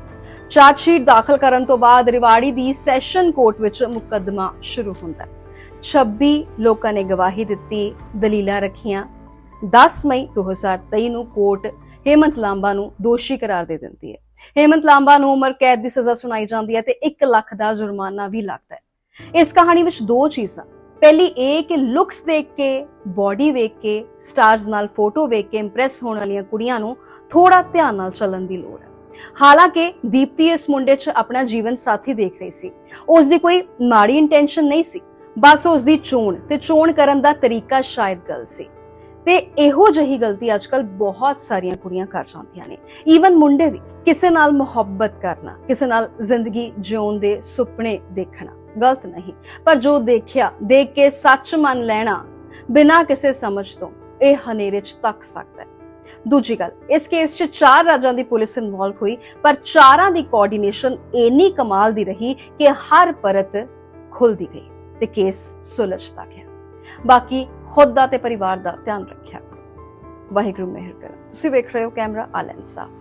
ਚਾਰਜਸ਼ੀਟ ਦਾਖਲ ਕਰਨ ਤੋਂ ਬਾਅਦ ਰਿਵਾੜੀ ਦੀ ਸੈਸ਼ਨ ਕੋਰਟ ਵਿੱਚ ਮੁਕੱਦਮਾ ਸ਼ੁਰੂ ਹੁੰਦਾ ਹੈ। 26 ਲੋਕਾਂ ਨੇ ਗਵਾਹੀ ਦਿੱਤੀ, ਦਲੀਲਾਂ ਰੱਖੀਆਂ। 10 ਮਈ 2023 ਨੂੰ ਕੋਰਟ ਹੇਮੰਤ ਲਾਂਬਾ ਨੂੰ ਦੋਸ਼ੀ ਕਰਾਰ ਦੇ ਦਿੰਦੀ ਹੈ। ਹੇਮੰਤ ਲਾਂਬਾ ਨੂੰ ਉਮਰ ਕੈਦ ਦੀ ਸਜ਼ਾ ਸੁਣਾਈ ਜਾਂਦੀ ਹੈ ਤੇ 1 ਲੱਖ ਦਾ ਜੁਰਮਾਨਾ ਵੀ ਲੱਗਦਾ ਹੈ। ਇਸ ਕਹਾਣੀ ਵਿੱਚ ਦੋ ਚੀਜ਼ਾਂ। ਪਹਿਲੀ ਇਹ ਕਿ ਲੁਕਸ ਦੇਖ ਕੇ, ਬਾਡੀ ਵੇਖ ਕੇ ਸਟਾਰਸ ਨਾਲ ਫੋਟੋ ਵੇਖ ਕੇ ਇੰਪ੍ਰੈਸ ਹੋਣ ਵਾਲੀਆਂ ਕੁੜੀਆਂ ਨੂੰ ਥੋੜਾ ਧਿਆਨ ਨਾਲ ਚੱਲਣ ਦੀ ਲੋੜ ਹੈ। ਹਾਲਾਂਕਿ ਦੀਪਤੀ ਇਸ ਮੁੰਡੇ 'ਚ ਆਪਣਾ ਜੀਵਨ ਸਾਥੀ ਦੇਖ ਰਹੀ ਸੀ। ਉਸ ਦੀ ਕੋਈ ਮਾੜੀ ਇੰਟੈਂਸ਼ਨ ਨਹੀਂ ਸੀ। ਬਸ ਉਸ ਦੀ ਚੋਣ ਤੇ ਚੋਣ ਕਰਨ ਦਾ ਤਰੀਕਾ ਸ਼ਾਇਦ ਗਲਤ ਸੀ। ਤੇ ਇਹੋ ਜਿਹੀ ਗਲਤੀ ਅੱਜਕੱਲ ਬਹੁਤ ਸਾਰੀਆਂ ਕੁੜੀਆਂ ਕਰ ਜਾਂਦੀਆਂ ਨੇ। ਈਵਨ ਮੁੰਡੇ ਵੀ, ਕਿਸੇ ਨਾਲ ਮੁਹੱਬਤ ਕਰਨਾ, ਕਿਸੇ ਨਾਲ ਜ਼ਿੰਦਗੀ ਜਿਉਣ ਦੇ ਸੁਪਨੇ ਦੇਖਣਾ, ਗਲਤ ਨਹੀਂ। ਪਰ ਜੋ ਦੇਖਿਆ, ਦੇਖ ਕੇ ਸੱਚ ਮੰਨ ਲੈਣਾ, ਬਿਨਾਂ ਕਿਸੇ ਸਮਝ ਤੋਂ, ਇਹ ਹਨੇਰੇ 'ਚ ਤੱਕ ਸਕਦਾ ਹੈ। ਦੂਜੀ ਗੱਲ, ਇਸ ਕੇਸ 'ਚ ਚਾਰ ਰਾਜਾਂ ਦੀ ਪੁਲਿਸ ਇਨਵੋਲਵ ਹੋਈ, ਪਰ ਚਾਰਾਂ ਦੀ ਕੋਆਰਡੀਨੇਸ਼ਨ ਇੰਨੀ ਕਮਾਲ ਦੀ ਰਹੀ ਕਿ ਹਰ ਪਰਤ ਖੁੱਲਦੀ ਗਈ। ਤੇ ਕੇਸ ਸੁਲਝਦਾ ਗਿਆ। ਬਾਕੀ ਖੁਦ ਦਾ ਤੇ ਪਰਿਵਾਰ ਦਾ ਧਿਆਨ ਰੱਖਿਆ ਵਾਹਿਗੁਰੂ ਮਿਹਰ ਕਰੇ। ਤੁਸੀਂ ਵੇਖ ਰਹੇ ਹੋ ਕੈਮਰਾ ਆਲਨ ਸਾਫ਼